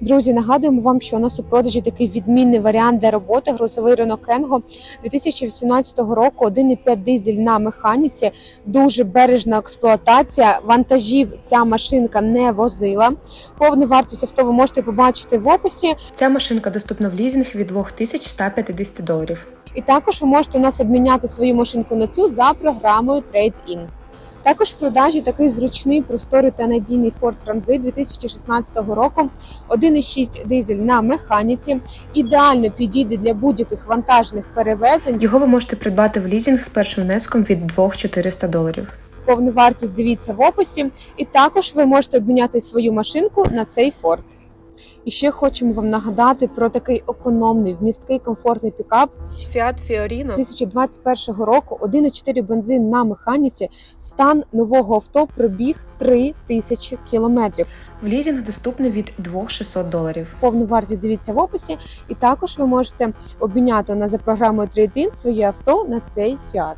Друзі, нагадуємо вам, що у нас у продажі такий відмінний варіант для роботи грузовий Renault Kengo 2018 року. 1,5 дизель на механіці, дуже бережна експлуатація. Вантажів ця машинка не возила. Повну вартість авто ви можете побачити в описі. Ця машинка доступна в лізинг від 2150 доларів. І також ви можете у нас обміняти свою машинку на цю за програмою Trade-in. Також в продажі такий зручний, просторий та надійний Ford Transit 2016 року. 1,6 дизель на механіці. Ідеально підійде для будь-яких вантажних перевезень. Його ви можете придбати в лізинг з першим внеском від 2400 доларів. Повну вартість дивіться в описі. І також ви можете обміняти свою машинку на цей Ford. І ще хочемо вам нагадати про такий економний, вмісткий, комфортний пікап Fiat Fiorino 2021 року 1,4 бензин на механіці, стан нового авто пробіг 3 тисячі кілометрів. в лізинг доступний від 2600 доларів. Повну вартість дивіться в описі, і також ви можете обміняти на за програмою Trade-in своє авто на цей Fiat.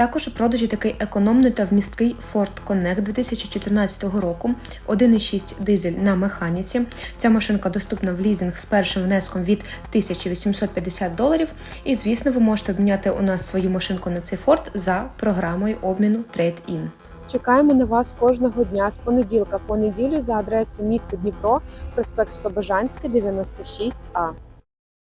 Також у продажі такий економний та вмісткий Ford Connect 2014 року, 1,6 дизель на механіці. Ця машинка доступна в лізинг з першим внеском від 1850 доларів. І, звісно, ви можете обміняти у нас свою машинку на цей Ford за програмою обміну Trade-in. Чекаємо на вас кожного дня з понеділка по неділю за адресою місто Дніпро, проспект Слобожанська, 96А.